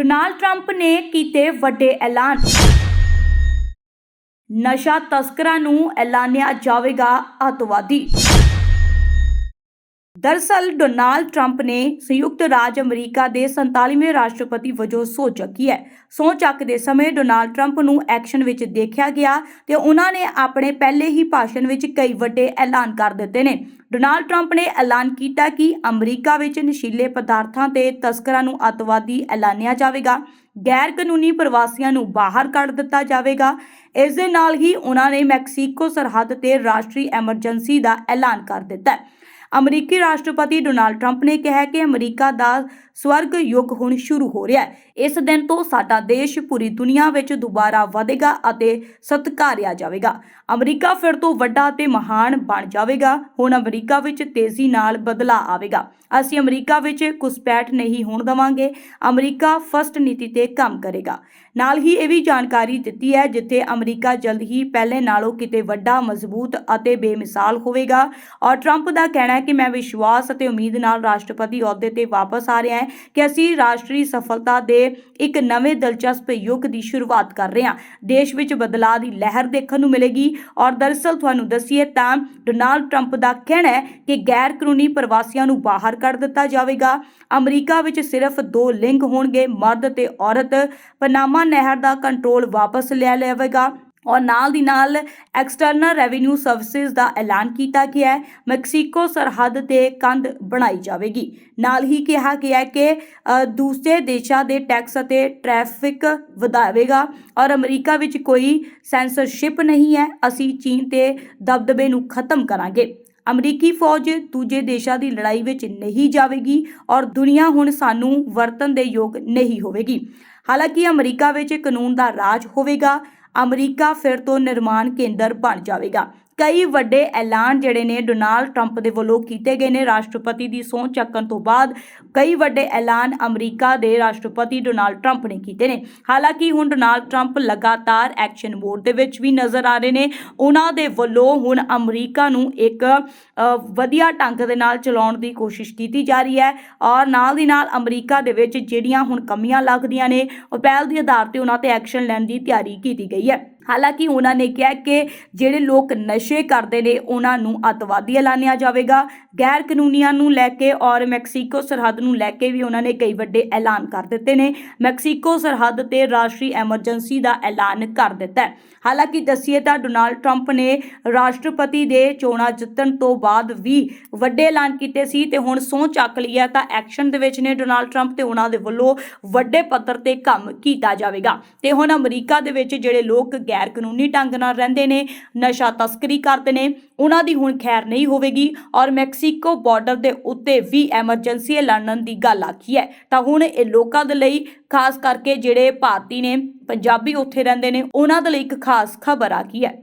Donald Trump ਨੇ ਕੀਤੇ ਵੱਡੇ ਐਲਾਨ। ਨਸ਼ਾ ਤਸਕਰਾਂ ਨੂੰ ਐਲਾਨਿਆ ਜਾਵੇਗਾ ਅੱਤਵਾਦੀ। ਦਰਸਲ ਡੋਨਾਲਡ ਟਰੰਪ ਨੇ ਸੰਯੁਕਤ ਰਾਜ ਅਮਰੀਕਾ ਦੇ 47ਵੇਂ ਰਾਸ਼ਟਰਪਤੀ ਵਜੋਂ ਸਹੁੰ ਚੱਕੀ ਹੈ। ਸਹੁੰ ਚੱਕਦੇ ਸਮੇਂ ਡੋਨਾਲਡ ਟਰੰਪ ਨੂੰ ਐਕਸ਼ਨ ਵਿੱਚ ਦੇਖਿਆ ਗਿਆ ਤੇ ਉਹਨਾਂ ਨੇ ਆਪਣੇ ਪਹਿਲੇ ਹੀ ਭਾਸ਼ਣ ਵਿੱਚ ਕਈ ਵੱਡੇ ਐਲਾਨ ਕਰ ਦਿੱਤੇ ਨੇ। ਡੋਨਾਲਡ ਟਰੰਪ ਨੇ ਐਲਾਨ ਕੀਤਾ ਕਿ ਅਮਰੀਕਾ ਵਿੱਚ ਨਸ਼ੀਲੇ ਪਦਾਰਥਾਂ ਤੇ ਤਸਕਰਾਂ ਨੂੰ ਅੱਤਵਾਦੀ ਐਲਾਨਿਆ ਜਾਵੇਗਾ। ਗੈਰ ਕਾਨੂੰਨੀ ਪ੍ਰਵਾਸੀਆਂ ਨੂੰ ਬਾਹਰ ਕੱਢ ਦਿੱਤਾ ਜਾਵੇਗਾ। ਇਸ ਦੇ ਨਾਲ ਹੀ ਉਹਨਾਂ ਨੇ ਮੈਕਸੀਕੋ ਸਰਹੱਦ ਤੇ ਰਾਸ਼ਟਰੀ ਐਮਰਜੈਂਸੀ ਦਾ ਐਲਾਨ ਕਰ ਦਿੱਤਾ ਹੈ। ਅਮਰੀਕੀ ਰਾਸ਼ਟਰਪਤੀ ਡੋਨਾਲਡ ਟਰੰਪ ਨੇ ਕਿਹਾ ਕਿ ਅਮਰੀਕਾ ਦਾ ਸਵਰਗ ਯੁੱਗ ਹੁਣ ਸ਼ੁਰੂ ਹੋ ਰਿਹਾ ਹੈ। ਇਸ ਦਿਨ ਤੋਂ ਸਾਡਾ ਦੇਸ਼ ਪੂਰੀ ਦੁਨੀਆ ਵਿੱਚ ਦੁਬਾਰਾ ਵਧੇਗਾ ਅਤੇ ਸਤਿਕਾਰਿਆ ਜਾਵੇਗਾ। ਅਮਰੀਕਾ ਫਿਰ ਤੋਂ ਵੱਡਾ ਅਤੇ ਮਹਾਨ ਬਣ ਜਾਵੇਗਾ। ਹੁਣ ਅਮਰੀਕਾ ਵਿੱਚ ਤੇਜ਼ੀ ਨਾਲ ਬਦਲਾਅ ਆਵੇਗਾ। ਅਸੀਂ ਅਮਰੀਕਾ ਵਿੱਚ ਘੁਸਪੈਠ ਨਹੀਂ ਹੋਣ ਦੇਵਾਂਗੇ। ਅਮਰੀਕਾ ਫਸਟ ਨੀਤੀ ਤੇ ਕੰਮ ਕਰੇਗਾ। ਨਾਲ ਹੀ ਇਹ ਵੀ ਜਾਣਕਾਰੀ ਦਿੱਤੀ ਹੈ, ਜਿੱਥੇ ਅਮਰੀਕਾ ਜਲਦ ਹੀ ਪਹਿਲੇ ਨਾਲੋਂ ਕਿਤੇ ਵੱਡਾ, ਮਜ਼ਬੂਤ ਅਤੇ ਬੇਮਿਸਾਲ ਹੋਵੇਗਾ। ਔਰ ਟਰੰਪ ਦਾ ਕਹਿਣਾ ਹੈ ਕਿ ਮੈਂ ਵਿਸ਼ਵਾਸ ਅਤੇ ਉਮੀਦ ਨਾਲ ਰਾਸ਼ਟਰਪਤੀ ਅਹੁਦੇ ਤੇ ਵਾਪਸ ਆ ਰਿਹਾ ਹਾਂ ਕਿ ਅਸੀਂ ਰਾਸ਼ਟਰੀ ਸਫਲਤਾ ਦੇ ਇੱਕ ਨਵੇਂ ਦਿਲਚਸਪ ਯੁੱਗ ਦੀ ਸ਼ੁਰੂਆਤ ਕਰ ਰਹੇ ਹਾਂ। ਦੇਸ਼ ਵਿੱਚ ਬਦਲਾਅ ਦੀ ਲਹਿਰ ਦੇਖਣ ਨੂੰ ਮਿਲੇਗੀ ਔਰ ਦਰਅਸਲ ਤੁਹਾਨੂੰ ਦੱਸੀਏ ਤਾਂ ਡੋਨਾਲਡ ਟਰੰਪ ਦਾ ਕਹਿਣਾ ਹੈ ਕਿ ਗੈਰ ਕਾਨੂੰਨੀ ਪ੍ਰਵਾਸੀਆਂ ਨੂੰ ਬਾਹਰ ਕੱਢ ਦਿੱਤਾ ਜਾਵੇਗਾ। ਅਮਰੀਕਾ ਵਿੱਚ ਸਿਰਫ ਦੋ ਲਿੰਗ ਹੋਣਗੇ, ਮਰਦ ਤੇ ਔਰਤ। ਪਨਾਮਾ ਨਹਿਰ ਦਾ ਕੰਟਰੋਲ ਵਾਪਸ ਲੈ ਲਵੇਗਾ। ਔਰ ਨਾਲ ਦੀ ਨਾਲ ਐਕਸਟਰਨਲ ਰੈਵਨਿਊ ਸਰਵਿਸਿਜ਼ ਦਾ ਐਲਾਨ ਕੀਤਾ ਗਿਆ ਹੈ। ਮੈਕਸੀਕੋ ਸਰਹੱਦ ਤੇ ਕੰਧ ਬਣਾਈ ਜਾਵੇਗੀ। ਨਾਲ ਹੀ ਕਿਹਾ ਗਿਆ ਕਿ ਦੂਸਰੇ ਦੇਸ਼ਾਂ ਦੇ ਟੈਕਸ ਅਤੇ ਟ੍ਰੈਫਿਕ ਵਧਾਵੇਗਾ ਔਰ ਅਮਰੀਕਾ ਵਿੱਚ ਕੋਈ ਸੈਂਸਰਸ਼ਿਪ ਨਹੀਂ ਹੈ। ਅਸੀਂ ਚੀਨ ਤੇ ਦਬਦਬੇ ਨੂੰ ਖਤਮ ਕਰਾਂਗੇ। ਅਮਰੀਕੀ ਫੌਜ ਦੂਜੇ ਦੇਸ਼ਾਂ ਦੀ ਲੜਾਈ ਵਿੱਚ ਨਹੀਂ ਜਾਵੇਗੀ ਔਰ ਦੁਨੀਆ ਹੁਣ ਸਾਨੂੰ ਵਰਤਨ ਦੇ ਯੋਗ ਨਹੀਂ ਹੋਵੇਗੀ। ਹਾਲਾਂਕਿ ਅਮਰੀਕਾ ਵਿੱਚ ਕਾਨੂੰਨ ਦਾ ਰਾਜ ਹੋਵੇਗਾ। ਅਮਰੀਕਾ ਫਿਰ ਤੋਂ ਨਿਰਮਾਣ ਕੇਂਦਰ ਬਣ ਜਾਵੇਗਾ। ਕਈ ਵੱਡੇ ਐਲਾਨ ਜਿਹੜੇ ਨੇ ਡੋਨਾਲਡ ਟਰੰਪ ਦੇ ਵੱਲੋਂ ਕੀਤੇ ਗਏ ਨੇ। ਰਾਸ਼ਟਰਪਤੀ ਦੀ ਸਹੁੰ ਚੱਕਣ ਤੋਂ ਬਾਅਦ ਕਈ ਵੱਡੇ ਐਲਾਨ ਅਮਰੀਕਾ ਦੇ ਰਾਸ਼ਟਰਪਤੀ ਡੋਨਾਲਡ ਟਰੰਪ ਨੇ ਕੀਤੇ ਨੇ। ਹਾਲਾਂਕਿ ਹੁਣ ਡੋਨਾਲਡ ਟਰੰਪ ਲਗਾਤਾਰ ਐਕਸ਼ਨ ਮੋਡ ਦੇ ਵਿੱਚ ਵੀ ਨਜ਼ਰ ਆ ਰਹੇ ਨੇ। ਉਹਨਾਂ ਦੇ ਵੱਲੋਂ ਹੁਣ ਅਮਰੀਕਾ ਨੂੰ ਇੱਕ ਵਧੀਆ ਢੰਗ ਦੇ ਨਾਲ ਚਲਾਉਣ ਦੀ ਕੋਸ਼ਿਸ਼ ਕੀਤੀ ਜਾ ਰਹੀ ਹੈ ਔਰ ਨਾਲ ਦੀ ਨਾਲ ਅਮਰੀਕਾ ਦੇ ਵਿੱਚ ਜਿਹੜੀਆਂ ਹੁਣ ਕਮੀਆਂ ਲੱਗਦੀਆਂ ਨੇ, ਉਹ ਪਹਿਲ ਦੇ ਆਧਾਰ ਤੇ ਉਹਨਾਂ ਤੇ ਐਕਸ਼ਨ ਲੈਣ ਦੀ ਤਿਆਰੀ ਕੀਤੀ ਗਈ ਹੈ। ਹਾਲਾਂਕਿ ਉਹਨਾਂ ਨੇ ਕਿਹਾ ਕਿ ਜਿਹੜੇ ਲੋਕ ਨਸ਼ੇ ਕਰਦੇ ਨੇ, ਉਹਨਾਂ ਨੂੰ ਅੱਤਵਾਦੀ ਐਲਾਨਿਆ ਜਾਵੇਗਾ। ਗੈਰ ਕਾਨੂੰਨੀਆਂ ਨੂੰ ਲੈ ਕੇ ਔਰ ਮੈਕਸੀਕੋ ਸਰਹੱਦ ਨੂੰ ਲੈ ਕੇ ਵੀ ਉਹਨਾਂ ਨੇ ਕਈ ਵੱਡੇ ਐਲਾਨ ਕਰ ਦਿੱਤੇ ਨੇ। ਮੈਕਸੀਕੋ ਸਰਹੱਦ ਤੇ ਰਾਸ਼ਟਰੀ ਐਮਰਜੈਂਸੀ ਦਾ ਐਲਾਨ ਕਰ ਦਿੱਤਾ ਹੈ। ਹਾਲਾਂਕਿ ਦੱਸੀਏ ਤਾਂ ਡੋਨਾਲਡ ਟਰੰਪ ਨੇ ਰਾਸ਼ਟਰਪਤੀ ਦੇ ਚੋਣਾਂ ਜਿੱਤਣ ਤੋਂ ਬਾਅਦ ਵੀ ਵੱਡੇ ਐਲਾਨ ਕੀਤੇ ਸੀ ਤੇ ਹੁਣ ਸਹੁੰ ਚੱਕ ਲਈ ਹੈ ਤਾਂ ਐਕਸ਼ਨ ਦੇ ਵਿੱਚ ਨੇ ਡੋਨਾਲਡ ਟਰੰਪ ਤੇ ਉਹਨਾਂ ਦੇ ਵੱਲੋਂ ਵੱਡੇ ਪੱਧਰ ਤੇ ਕੰਮ ਕੀਤਾ ਜਾਵੇਗਾ। ਤੇ ਹੁਣ ਅਮਰੀਕਾ ਦੇ ਵਿੱਚ ਜਿਹੜੇ ਲੋਕ ਗੈਰ ਕਾਨੂੰਨੀ ਢੰਗ ਨਾਲ ਰਹਿੰਦੇ ਨੇ, ਨਸ਼ਾ ਤਸਕਰੀ ਕਰਦੇ ਨੇ, ਉਹਨਾਂ ਦੀ ਹੁਣ ਖੈਰ ਨਹੀਂ ਹੋਵੇਗੀ ਔਰ ਮੈਕਸੀਕੋ ਬਾਰਡਰ ਦੇ ਉੱਤੇ ਵੀ ਐਮਰਜੈਂਸੀ ਐਲਾਨਣ ਦੀ ਗੱਲ ਆਖੀ ਹੈ। ਤਾਂ ਹੁਣ ਇਹ ਲੋਕਾਂ ਦੇ ਲਈ ਖਾਸ ਕਰਕੇ ਜਿਹੜੇ ਭਾਰਤੀ ਨੇ, ਪੰਜਾਬੀ ਉੱਥੇ ਰਹਿੰਦੇ ਨੇ, ਉਹਨਾਂ ਦੇ ਲਈ ਇੱਕ ਖਾਸ ਖਬਰ ਆ ਗਈ ਹੈ।